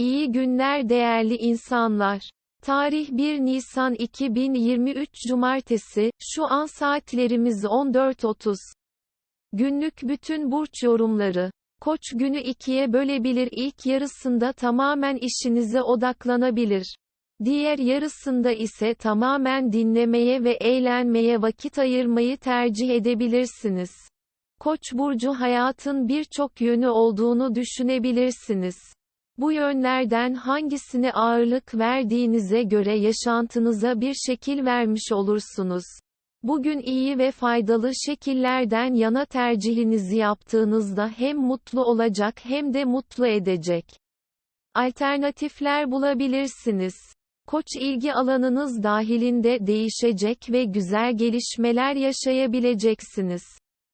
İyi günler değerli insanlar. Tarih 1 Nisan 2023 Cumartesi, şu an saatlerimiz 14.30. Günlük bütün burç yorumları. Koç günü ikiye bölebilir ilk yarısında tamamen işinize odaklanabilir. Diğer yarısında ise tamamen dinlemeye ve eğlenmeye vakit ayırmayı tercih edebilirsiniz. Koç burcu hayatın birçok yönü olduğunu düşünebilirsiniz. Bu yönlerden hangisine ağırlık verdiğinize göre yaşantınıza bir şekil vermiş olursunuz. Bugün iyi ve faydalı şekillerden yana tercihinizi yaptığınızda hem mutlu olacak hem de mutlu edecek. Alternatifler bulabilirsiniz. Koç ilgi alanınız dahilinde değişecek ve güzel gelişmeler yaşayabileceksiniz.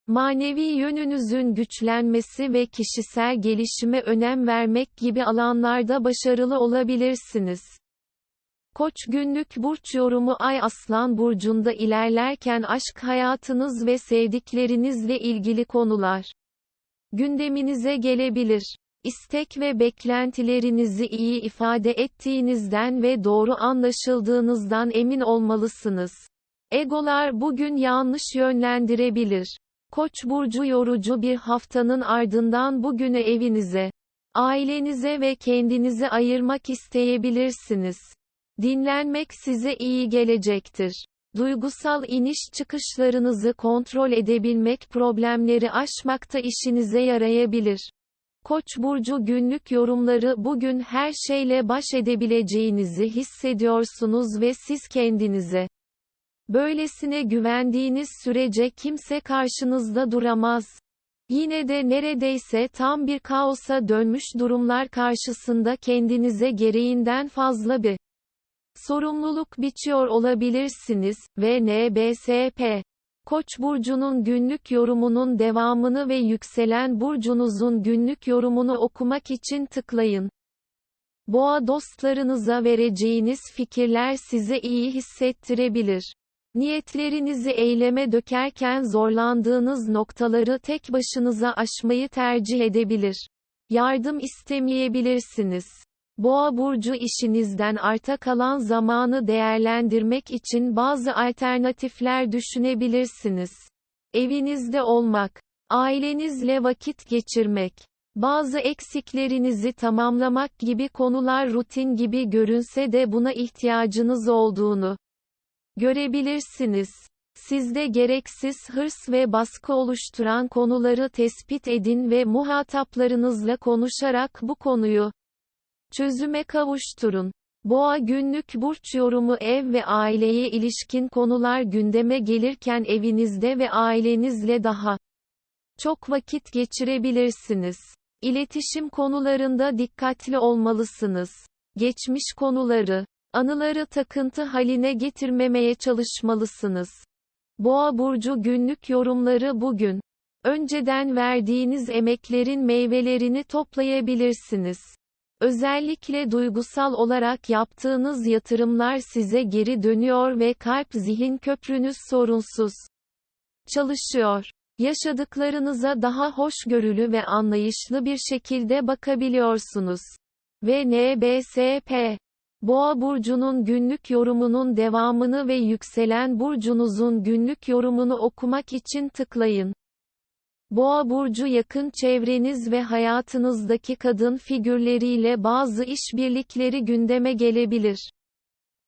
Manevi yönünüzün güçlenmesi ve kişisel gelişime önem vermek gibi alanlarda başarılı olabilirsiniz. Koç günlük burç yorumu Ay Aslan burcunda ilerlerken aşk hayatınız ve sevdiklerinizle ilgili konular gündeminize gelebilir. İstek ve beklentilerinizi iyi ifade ettiğinizden ve doğru anlaşıldığınızdan emin olmalısınız. Egolar bugün yanlış yönlendirebilir. Koç burcu yorucu bir haftanın ardından bugünü evinize, ailenize ve kendinize ayırmak isteyebilirsiniz. Dinlenmek size iyi gelecektir. Duygusal iniş çıkışlarınızı kontrol edebilmek problemleri aşmakta işinize yarayabilir. Koç burcu günlük yorumları bugün her şeyle baş edebileceğinizi hissediyorsunuz ve siz kendinize böylesine güvendiğiniz sürece kimse karşınızda duramaz. Yine de neredeyse tam bir kaosa dönmüş durumlar karşısında kendinize gereğinden fazla bir sorumluluk biçiyor olabilirsiniz ve NBSP Koç burcunun günlük yorumunun devamını ve yükselen burcunuzun günlük yorumunu okumak için tıklayın. Boğa dostlarınıza vereceğiniz fikirler size iyi hissettirebilir. Niyetlerinizi eyleme dökerken zorlandığınız noktaları tek başınıza aşmayı tercih edebilir. Yardım istemeyebilirsiniz. Boğa burcu işinizden arta kalan zamanı değerlendirmek için bazı alternatifler düşünebilirsiniz. Evinizde olmak, ailenizle vakit geçirmek, bazı eksiklerinizi tamamlamak gibi konular rutin gibi görünse de buna ihtiyacınız olduğunu görebilirsiniz. Sizde gereksiz hırs ve baskı oluşturan konuları tespit edin ve muhataplarınızla konuşarak bu konuyu çözüme kavuşturun. Boğa günlük burç yorumu ev ve aileye ilişkin konular gündeme gelirken evinizde ve ailenizle daha çok vakit geçirebilirsiniz. İletişim konularında dikkatli olmalısınız. Geçmiş konuları, anıları takıntı haline getirmemeye çalışmalısınız. Boğa burcu günlük yorumları bugün önceden verdiğiniz emeklerin meyvelerini toplayabilirsiniz. Özellikle duygusal olarak yaptığınız yatırımlar size geri dönüyor ve kalp zihin köprünüz sorunsuz çalışıyor. Yaşadıklarınıza daha hoşgörülü ve anlayışlı bir şekilde bakabiliyorsunuz. Ve NBSP Boğa burcunun günlük yorumunun devamını ve yükselen burcunuzun günlük yorumunu okumak için tıklayın. Boğa burcu yakın çevreniz ve hayatınızdaki kadın figürleriyle bazı işbirlikleri gündeme gelebilir.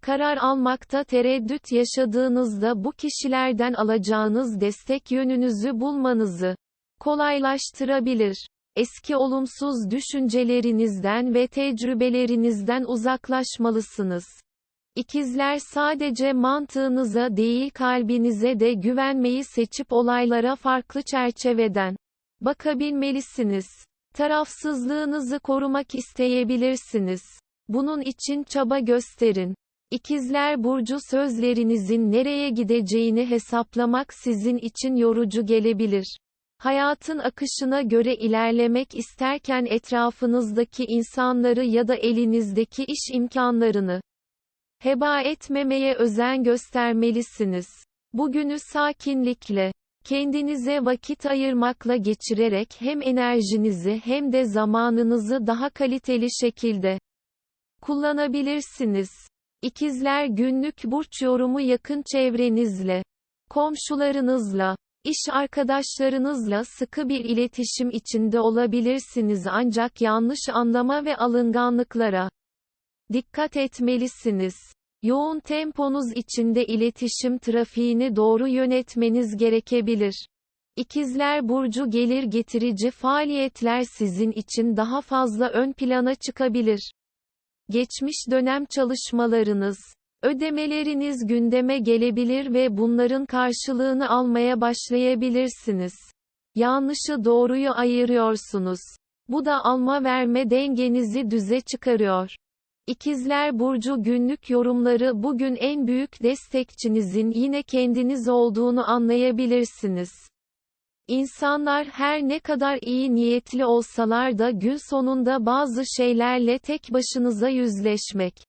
Karar almakta tereddüt yaşadığınızda bu kişilerden alacağınız destek yönünüzü bulmanızı kolaylaştırabilir. Eski olumsuz düşüncelerinizden ve tecrübelerinizden uzaklaşmalısınız. İkizler sadece mantığınıza değil kalbinize de güvenmeyi seçip olaylara farklı çerçeveden bakabilmelisiniz. Tarafsızlığınızı korumak isteyebilirsiniz. Bunun için çaba gösterin. İkizler burcu sözlerinizin nereye gideceğini hesaplamak sizin için yorucu gelebilir. Hayatın akışına göre ilerlemek isterken etrafınızdaki insanları ya da elinizdeki iş imkanlarını heba etmemeye özen göstermelisiniz. Bugünü sakinlikle Kendinize vakit ayırmakla geçirerek hem enerjinizi hem de zamanınızı daha kaliteli şekilde kullanabilirsiniz. İkizler günlük burç yorumu yakın çevrenizle, komşularınızla, iş arkadaşlarınızla sıkı bir iletişim içinde olabilirsiniz ancak yanlış anlama ve alınganlıklara dikkat etmelisiniz. Yoğun temponuz içinde iletişim trafiğini doğru yönetmeniz gerekebilir. İkizler burcu gelir getirici faaliyetler sizin için daha fazla ön plana çıkabilir. Geçmiş dönem çalışmalarınız, ödemeleriniz gündeme gelebilir ve bunların karşılığını almaya başlayabilirsiniz. Yanlışı doğruyu ayırıyorsunuz. Bu da alma verme dengenizi düze çıkarıyor. İkizler Burcu günlük yorumları bugün en büyük destekçinizin yine kendiniz olduğunu anlayabilirsiniz. İnsanlar her ne kadar iyi niyetli olsalar da gün sonunda bazı şeylerle tek başınıza yüzleşmek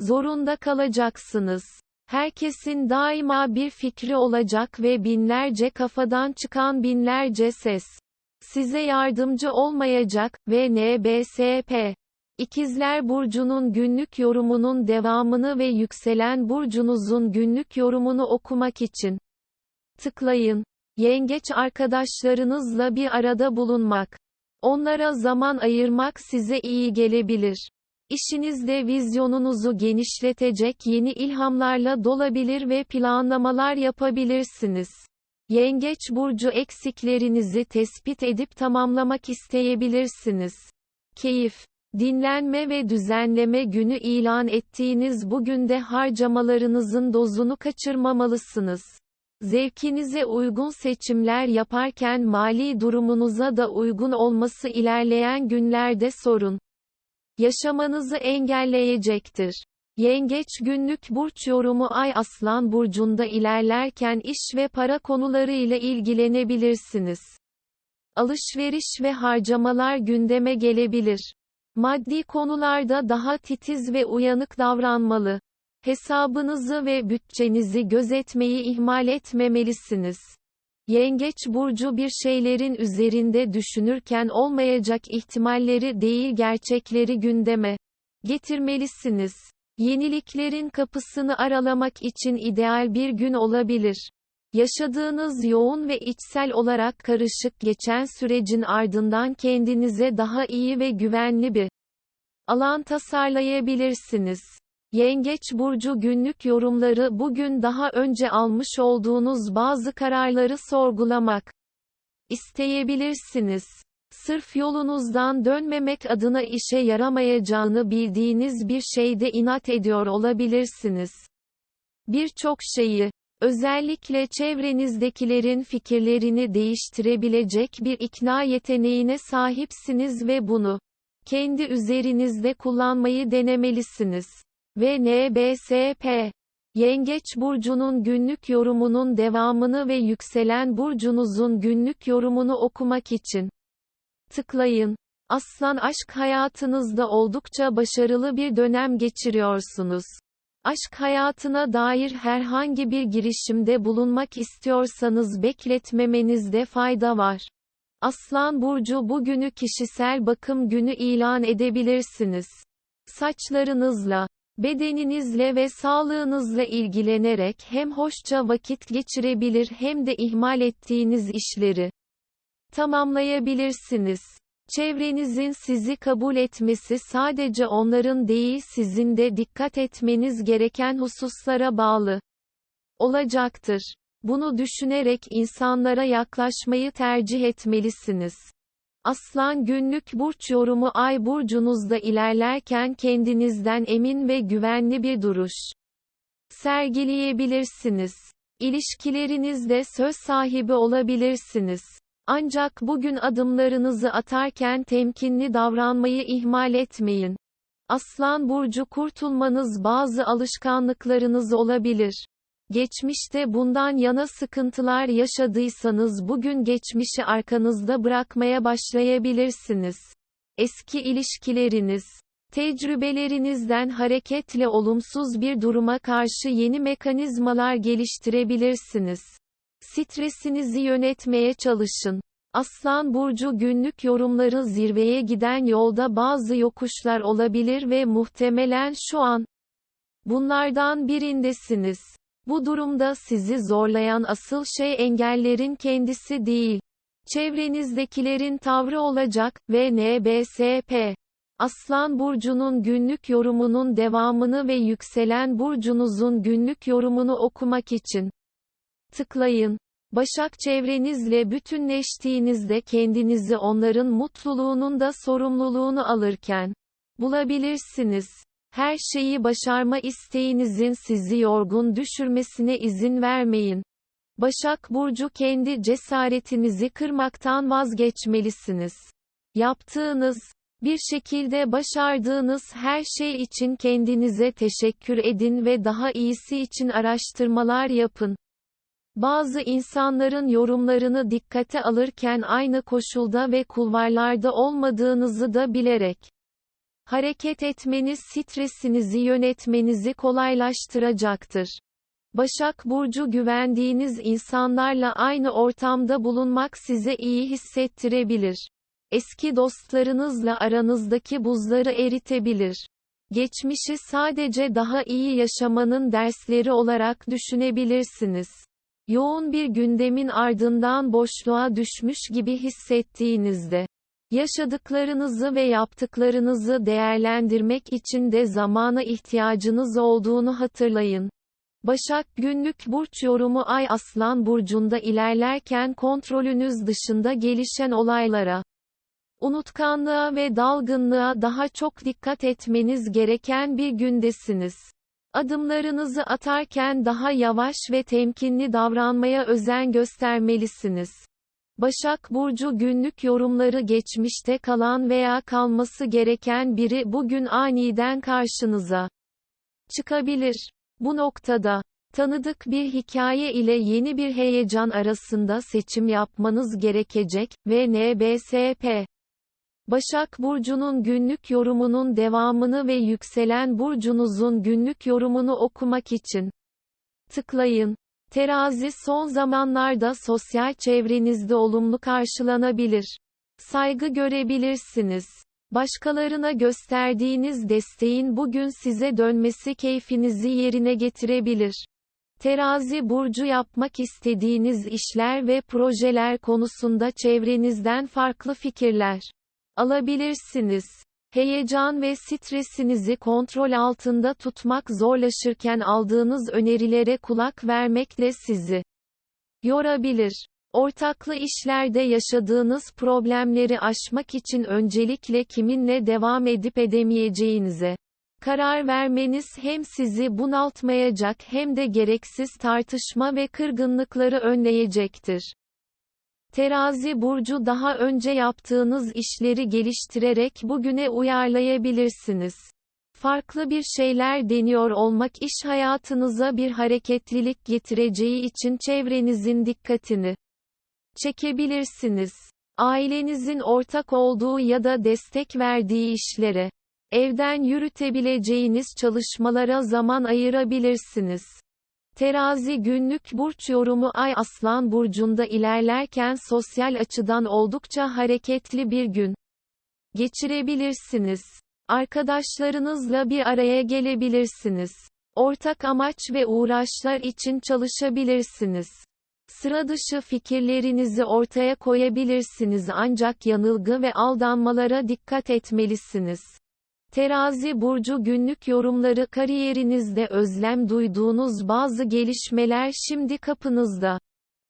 zorunda kalacaksınız. Herkesin daima bir fikri olacak ve binlerce kafadan çıkan binlerce ses size yardımcı olmayacak ve NBSP İkizler Burcu'nun günlük yorumunun devamını ve yükselen burcunuzun günlük yorumunu okumak için tıklayın. Yengeç arkadaşlarınızla bir arada bulunmak. Onlara zaman ayırmak size iyi gelebilir. İşinizde vizyonunuzu genişletecek yeni ilhamlarla dolabilir ve planlamalar yapabilirsiniz. Yengeç burcu eksiklerinizi tespit edip tamamlamak isteyebilirsiniz. Keyif Dinlenme ve düzenleme günü ilan ettiğiniz bugün de harcamalarınızın dozunu kaçırmamalısınız. Zevkinize uygun seçimler yaparken mali durumunuza da uygun olması ilerleyen günlerde sorun yaşamanızı engelleyecektir. Yengeç günlük burç yorumu Ay Aslan burcunda ilerlerken iş ve para konuları ile ilgilenebilirsiniz. Alışveriş ve harcamalar gündeme gelebilir. Maddi konularda daha titiz ve uyanık davranmalı. Hesabınızı ve bütçenizi gözetmeyi ihmal etmemelisiniz. Yengeç burcu bir şeylerin üzerinde düşünürken olmayacak ihtimalleri değil gerçekleri gündeme getirmelisiniz. Yeniliklerin kapısını aralamak için ideal bir gün olabilir. Yaşadığınız yoğun ve içsel olarak karışık geçen sürecin ardından kendinize daha iyi ve güvenli bir alan tasarlayabilirsiniz. Yengeç burcu günlük yorumları bugün daha önce almış olduğunuz bazı kararları sorgulamak isteyebilirsiniz. Sırf yolunuzdan dönmemek adına işe yaramayacağını bildiğiniz bir şeyde inat ediyor olabilirsiniz. Birçok şeyi Özellikle çevrenizdekilerin fikirlerini değiştirebilecek bir ikna yeteneğine sahipsiniz ve bunu kendi üzerinizde kullanmayı denemelisiniz. Ve NBSP Yengeç burcunun günlük yorumunun devamını ve yükselen burcunuzun günlük yorumunu okumak için tıklayın. Aslan aşk hayatınızda oldukça başarılı bir dönem geçiriyorsunuz. Aşk hayatına dair herhangi bir girişimde bulunmak istiyorsanız bekletmemenizde fayda var. Aslan burcu bugünü kişisel bakım günü ilan edebilirsiniz. Saçlarınızla, bedeninizle ve sağlığınızla ilgilenerek hem hoşça vakit geçirebilir hem de ihmal ettiğiniz işleri tamamlayabilirsiniz. Çevrenizin sizi kabul etmesi sadece onların değil sizin de dikkat etmeniz gereken hususlara bağlı olacaktır. Bunu düşünerek insanlara yaklaşmayı tercih etmelisiniz. Aslan günlük burç yorumu ay burcunuzda ilerlerken kendinizden emin ve güvenli bir duruş sergileyebilirsiniz. İlişkilerinizde söz sahibi olabilirsiniz. Ancak bugün adımlarınızı atarken temkinli davranmayı ihmal etmeyin. Aslan burcu kurtulmanız bazı alışkanlıklarınız olabilir. Geçmişte bundan yana sıkıntılar yaşadıysanız bugün geçmişi arkanızda bırakmaya başlayabilirsiniz. Eski ilişkileriniz, tecrübelerinizden hareketle olumsuz bir duruma karşı yeni mekanizmalar geliştirebilirsiniz. Stresinizi yönetmeye çalışın. Aslan burcu günlük yorumları zirveye giden yolda bazı yokuşlar olabilir ve muhtemelen şu an bunlardan birindesiniz. Bu durumda sizi zorlayan asıl şey engellerin kendisi değil. Çevrenizdekilerin tavrı olacak ve NBSP Aslan burcunun günlük yorumunun devamını ve yükselen burcunuzun günlük yorumunu okumak için tıklayın. Başak çevrenizle bütünleştiğinizde kendinizi onların mutluluğunun da sorumluluğunu alırken bulabilirsiniz. Her şeyi başarma isteğinizin sizi yorgun düşürmesine izin vermeyin. Başak Burcu kendi cesaretinizi kırmaktan vazgeçmelisiniz. Yaptığınız, bir şekilde başardığınız her şey için kendinize teşekkür edin ve daha iyisi için araştırmalar yapın. Bazı insanların yorumlarını dikkate alırken aynı koşulda ve kulvarlarda olmadığınızı da bilerek hareket etmeniz stresinizi yönetmenizi kolaylaştıracaktır. Başak Burcu güvendiğiniz insanlarla aynı ortamda bulunmak size iyi hissettirebilir. Eski dostlarınızla aranızdaki buzları eritebilir. Geçmişi sadece daha iyi yaşamanın dersleri olarak düşünebilirsiniz. Yoğun bir gündemin ardından boşluğa düşmüş gibi hissettiğinizde, yaşadıklarınızı ve yaptıklarınızı değerlendirmek için de zamana ihtiyacınız olduğunu hatırlayın. Başak günlük burç yorumu Ay Aslan burcunda ilerlerken kontrolünüz dışında gelişen olaylara unutkanlığa ve dalgınlığa daha çok dikkat etmeniz gereken bir gündesiniz. Adımlarınızı atarken daha yavaş ve temkinli davranmaya özen göstermelisiniz. Başak Burcu günlük yorumları geçmişte kalan veya kalması gereken biri bugün aniden karşınıza çıkabilir. Bu noktada, tanıdık bir hikaye ile yeni bir heyecan arasında seçim yapmanız gerekecek ve NBSP Başak Burcu'nun günlük yorumunun devamını ve yükselen burcunuzun günlük yorumunu okumak için tıklayın. Terazi son zamanlarda sosyal çevrenizde olumlu karşılanabilir. Saygı görebilirsiniz. Başkalarına gösterdiğiniz desteğin bugün size dönmesi keyfinizi yerine getirebilir. Terazi burcu yapmak istediğiniz işler ve projeler konusunda çevrenizden farklı fikirler alabilirsiniz. Heyecan ve stresinizi kontrol altında tutmak zorlaşırken aldığınız önerilere kulak vermekle sizi yorabilir. Ortaklı işlerde yaşadığınız problemleri aşmak için öncelikle kiminle devam edip edemeyeceğinize karar vermeniz hem sizi bunaltmayacak hem de gereksiz tartışma ve kırgınlıkları önleyecektir. Terazi burcu daha önce yaptığınız işleri geliştirerek bugüne uyarlayabilirsiniz. Farklı bir şeyler deniyor olmak iş hayatınıza bir hareketlilik getireceği için çevrenizin dikkatini çekebilirsiniz. Ailenizin ortak olduğu ya da destek verdiği işlere, evden yürütebileceğiniz çalışmalara zaman ayırabilirsiniz. Terazi günlük burç yorumu Ay Aslan burcunda ilerlerken sosyal açıdan oldukça hareketli bir gün geçirebilirsiniz. Arkadaşlarınızla bir araya gelebilirsiniz. Ortak amaç ve uğraşlar için çalışabilirsiniz. Sıra dışı fikirlerinizi ortaya koyabilirsiniz ancak yanılgı ve aldanmalara dikkat etmelisiniz. Terazi burcu günlük yorumları kariyerinizde özlem duyduğunuz bazı gelişmeler şimdi kapınızda.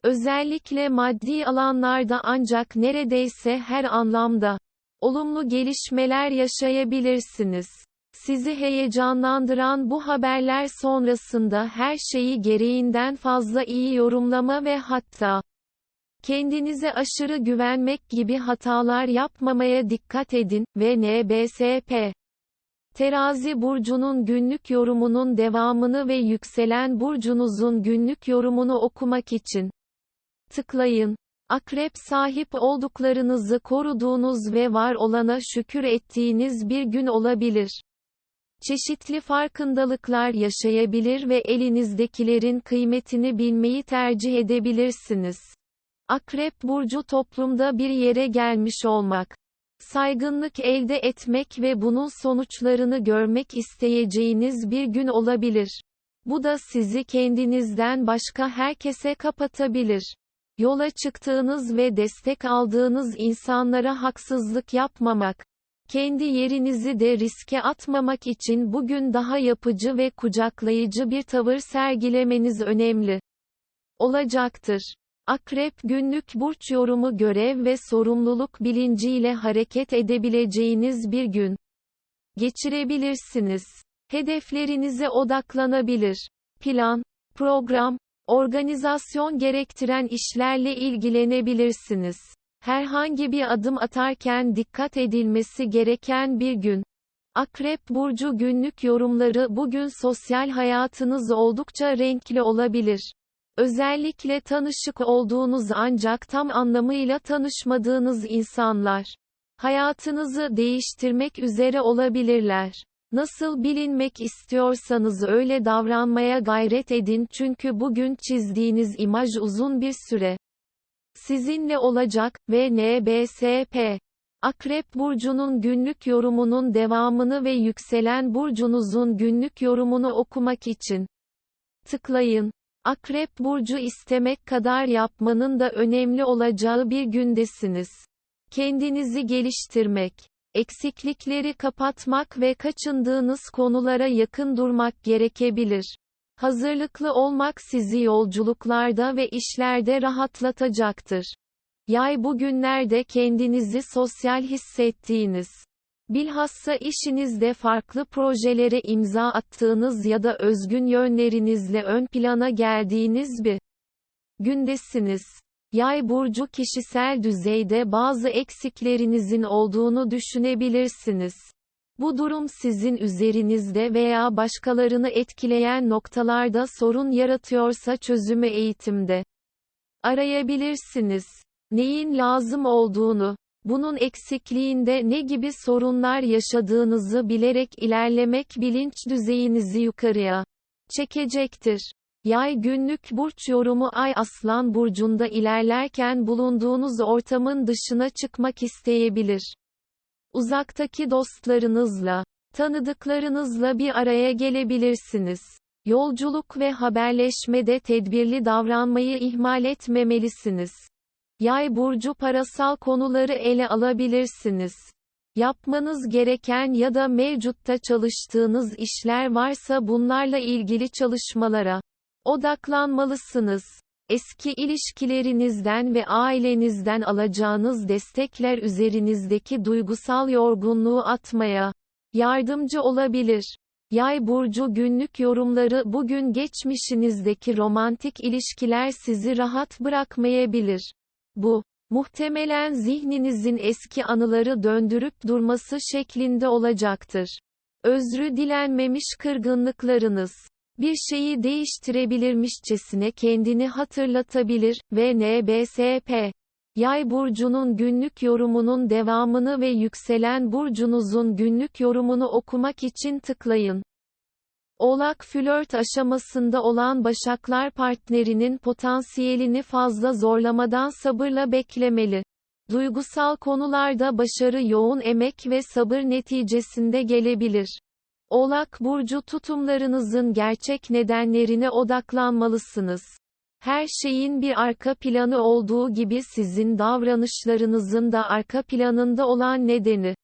Özellikle maddi alanlarda ancak neredeyse her anlamda olumlu gelişmeler yaşayabilirsiniz. Sizi heyecanlandıran bu haberler sonrasında her şeyi gereğinden fazla iyi yorumlama ve hatta kendinize aşırı güvenmek gibi hatalar yapmamaya dikkat edin ve NBSP Terazi burcunun günlük yorumunun devamını ve yükselen burcunuzun günlük yorumunu okumak için tıklayın. Akrep sahip olduklarınızı koruduğunuz ve var olana şükür ettiğiniz bir gün olabilir. Çeşitli farkındalıklar yaşayabilir ve elinizdekilerin kıymetini bilmeyi tercih edebilirsiniz. Akrep burcu toplumda bir yere gelmiş olmak, saygınlık elde etmek ve bunun sonuçlarını görmek isteyeceğiniz bir gün olabilir. Bu da sizi kendinizden başka herkese kapatabilir. Yola çıktığınız ve destek aldığınız insanlara haksızlık yapmamak, kendi yerinizi de riske atmamak için bugün daha yapıcı ve kucaklayıcı bir tavır sergilemeniz önemli olacaktır. Akrep günlük burç yorumu görev ve sorumluluk bilinciyle hareket edebileceğiniz bir gün geçirebilirsiniz. Hedeflerinize odaklanabilir. Plan, program, organizasyon gerektiren işlerle ilgilenebilirsiniz. Herhangi bir adım atarken dikkat edilmesi gereken bir gün. Akrep burcu günlük yorumları bugün sosyal hayatınız oldukça renkli olabilir. Özellikle tanışık olduğunuz ancak tam anlamıyla tanışmadığınız insanlar hayatınızı değiştirmek üzere olabilirler. Nasıl bilinmek istiyorsanız öyle davranmaya gayret edin çünkü bugün çizdiğiniz imaj uzun bir süre sizinle olacak ve NBSP Akrep burcunun günlük yorumunun devamını ve yükselen burcunuzun günlük yorumunu okumak için tıklayın. Akrep burcu istemek kadar yapmanın da önemli olacağı bir gündesiniz. Kendinizi geliştirmek, eksiklikleri kapatmak ve kaçındığınız konulara yakın durmak gerekebilir. Hazırlıklı olmak sizi yolculuklarda ve işlerde rahatlatacaktır. Yay bugünlerde kendinizi sosyal hissettiğiniz, bilhassa işinizde farklı projelere imza attığınız ya da özgün yönlerinizle ön plana geldiğiniz bir gündesiniz. Yay burcu kişisel düzeyde bazı eksiklerinizin olduğunu düşünebilirsiniz. Bu durum sizin üzerinizde veya başkalarını etkileyen noktalarda sorun yaratıyorsa çözümü eğitimde arayabilirsiniz. Neyin lazım olduğunu, bunun eksikliğinde ne gibi sorunlar yaşadığınızı bilerek ilerlemek bilinç düzeyinizi yukarıya çekecektir. Yay günlük burç yorumu Ay Aslan burcunda ilerlerken bulunduğunuz ortamın dışına çıkmak isteyebilir. Uzaktaki dostlarınızla, tanıdıklarınızla bir araya gelebilirsiniz. Yolculuk ve haberleşmede tedbirli davranmayı ihmal etmemelisiniz. Yay burcu parasal konuları ele alabilirsiniz. Yapmanız gereken ya da mevcutta çalıştığınız işler varsa bunlarla ilgili çalışmalara odaklanmalısınız. Eski ilişkilerinizden ve ailenizden alacağınız destekler üzerinizdeki duygusal yorgunluğu atmaya yardımcı olabilir. Yay burcu günlük yorumları bugün geçmişinizdeki romantik ilişkiler sizi rahat bırakmayabilir. Bu, muhtemelen zihninizin eski anıları döndürüp durması şeklinde olacaktır. Özrü dilenmemiş kırgınlıklarınız, bir şeyi değiştirebilirmişçesine kendini hatırlatabilir ve NBSP Yay burcunun günlük yorumunun devamını ve yükselen burcunuzun günlük yorumunu okumak için tıklayın. Oğlak flört aşamasında olan başaklar partnerinin potansiyelini fazla zorlamadan sabırla beklemeli. Duygusal konularda başarı yoğun emek ve sabır neticesinde gelebilir. Oğlak burcu tutumlarınızın gerçek nedenlerine odaklanmalısınız. Her şeyin bir arka planı olduğu gibi sizin davranışlarınızın da arka planında olan nedeni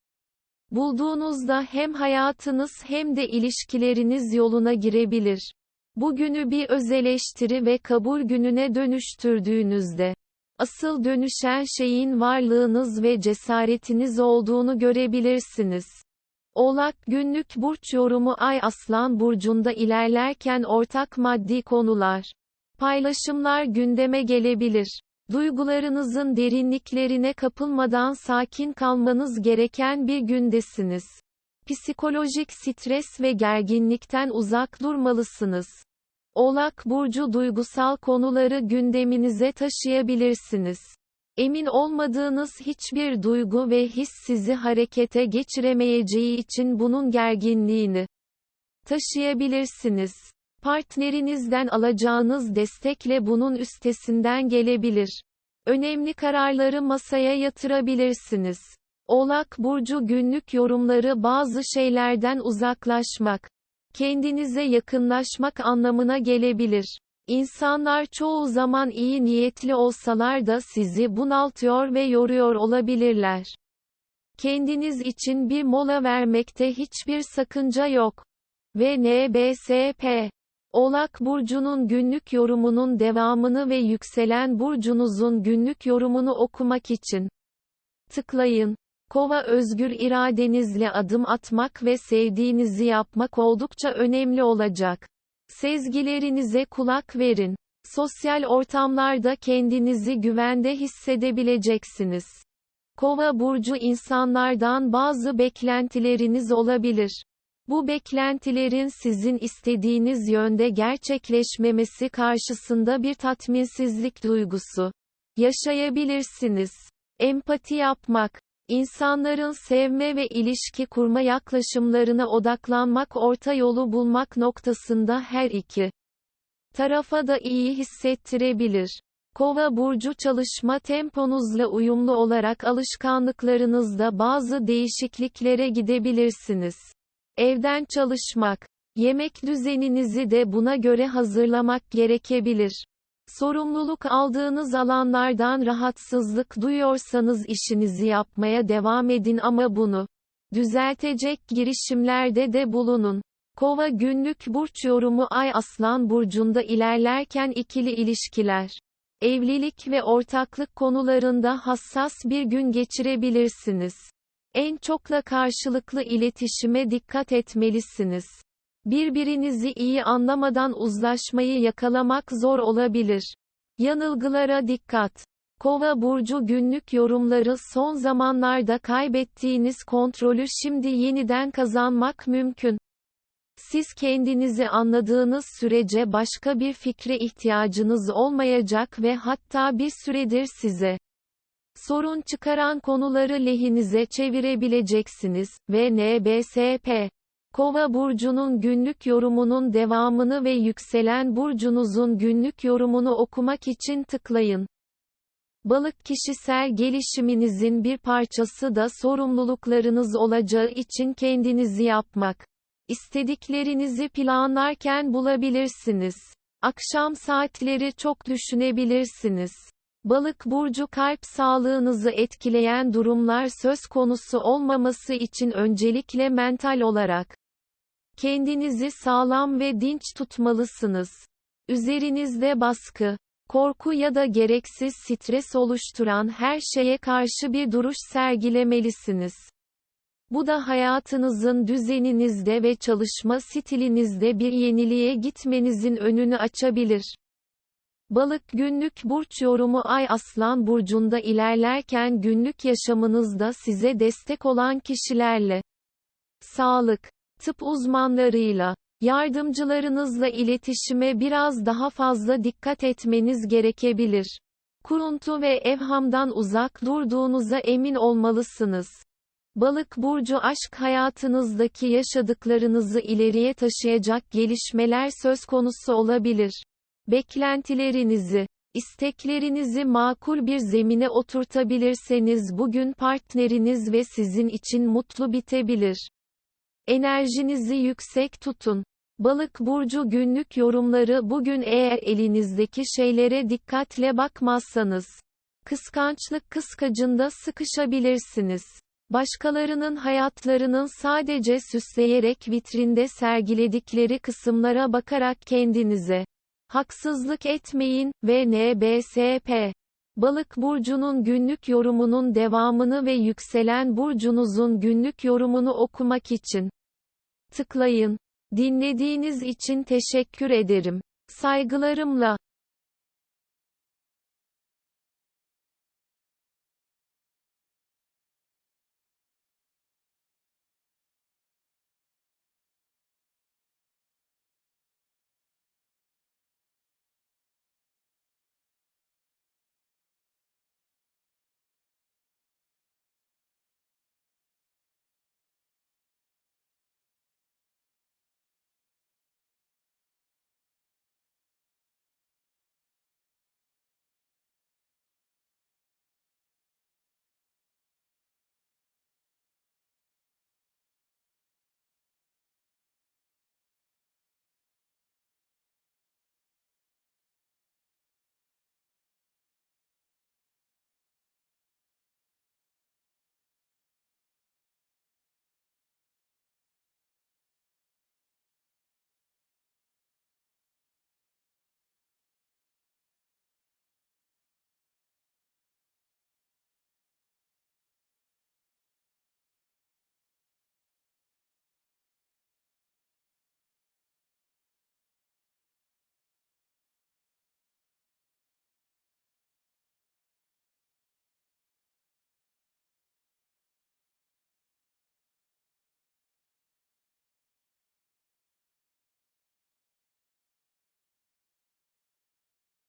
bulduğunuzda hem hayatınız hem de ilişkileriniz yoluna girebilir. Bugünü bir özeleştiri ve kabul gününe dönüştürdüğünüzde asıl dönüşen şeyin varlığınız ve cesaretiniz olduğunu görebilirsiniz. Oğlak günlük burç yorumu Ay Aslan burcunda ilerlerken ortak maddi konular, paylaşımlar gündeme gelebilir. Duygularınızın derinliklerine kapılmadan sakin kalmanız gereken bir gündesiniz. Psikolojik stres ve gerginlikten uzak durmalısınız. Oğlak burcu duygusal konuları gündeminize taşıyabilirsiniz. Emin olmadığınız hiçbir duygu ve his sizi harekete geçiremeyeceği için bunun gerginliğini taşıyabilirsiniz. Partnerinizden alacağınız destekle bunun üstesinden gelebilir. Önemli kararları masaya yatırabilirsiniz. Oğlak burcu günlük yorumları bazı şeylerden uzaklaşmak, kendinize yakınlaşmak anlamına gelebilir. İnsanlar çoğu zaman iyi niyetli olsalar da sizi bunaltıyor ve yoruyor olabilirler. Kendiniz için bir mola vermekte hiçbir sakınca yok. Ve NBSP Oğlak burcunun günlük yorumunun devamını ve yükselen burcunuzun günlük yorumunu okumak için tıklayın. Kova özgür iradenizle adım atmak ve sevdiğinizi yapmak oldukça önemli olacak. Sezgilerinize kulak verin. Sosyal ortamlarda kendinizi güvende hissedebileceksiniz. Kova burcu insanlardan bazı beklentileriniz olabilir. Bu beklentilerin sizin istediğiniz yönde gerçekleşmemesi karşısında bir tatminsizlik duygusu yaşayabilirsiniz. Empati yapmak, insanların sevme ve ilişki kurma yaklaşımlarına odaklanmak orta yolu bulmak noktasında her iki tarafa da iyi hissettirebilir. Kova burcu çalışma temponuzla uyumlu olarak alışkanlıklarınızda bazı değişikliklere gidebilirsiniz. Evden çalışmak, yemek düzeninizi de buna göre hazırlamak gerekebilir. Sorumluluk aldığınız alanlardan rahatsızlık duyuyorsanız işinizi yapmaya devam edin ama bunu düzeltecek girişimlerde de bulunun. Kova günlük burç yorumu Ay Aslan burcunda ilerlerken ikili ilişkiler, evlilik ve ortaklık konularında hassas bir gün geçirebilirsiniz. En çokla karşılıklı iletişime dikkat etmelisiniz. Birbirinizi iyi anlamadan uzlaşmayı yakalamak zor olabilir. Yanılgılara dikkat. Kova burcu günlük yorumları son zamanlarda kaybettiğiniz kontrolü şimdi yeniden kazanmak mümkün. Siz kendinizi anladığınız sürece başka bir fikre ihtiyacınız olmayacak ve hatta bir süredir size sorun çıkaran konuları lehinize çevirebileceksiniz ve NBSP Kova burcunun günlük yorumunun devamını ve yükselen burcunuzun günlük yorumunu okumak için tıklayın. Balık kişisel gelişiminizin bir parçası da sorumluluklarınız olacağı için kendinizi yapmak. İstediklerinizi planlarken bulabilirsiniz. Akşam saatleri çok düşünebilirsiniz. Balık burcu kalp sağlığınızı etkileyen durumlar söz konusu olmaması için öncelikle mental olarak kendinizi sağlam ve dinç tutmalısınız. Üzerinizde baskı, korku ya da gereksiz stres oluşturan her şeye karşı bir duruş sergilemelisiniz. Bu da hayatınızın düzeninizde ve çalışma stilinizde bir yeniliğe gitmenizin önünü açabilir. Balık günlük burç yorumu Ay Aslan burcunda ilerlerken günlük yaşamınızda size destek olan kişilerle sağlık, tıp uzmanlarıyla, yardımcılarınızla iletişime biraz daha fazla dikkat etmeniz gerekebilir. Kuruntu ve evhamdan uzak durduğunuza emin olmalısınız. Balık burcu aşk hayatınızdaki yaşadıklarınızı ileriye taşıyacak gelişmeler söz konusu olabilir. Beklentilerinizi, isteklerinizi makul bir zemine oturtabilirseniz bugün partneriniz ve sizin için mutlu bitebilir. Enerjinizi yüksek tutun. Balık burcu günlük yorumları bugün eğer elinizdeki şeylere dikkatle bakmazsanız kıskançlık kıskacında sıkışabilirsiniz. Başkalarının hayatlarının sadece süsleyerek vitrinde sergiledikleri kısımlara bakarak kendinize haksızlık etmeyin ve NBSP Balık burcunun günlük yorumunun devamını ve yükselen burcunuzun günlük yorumunu okumak için tıklayın. Dinlediğiniz için teşekkür ederim. Saygılarımla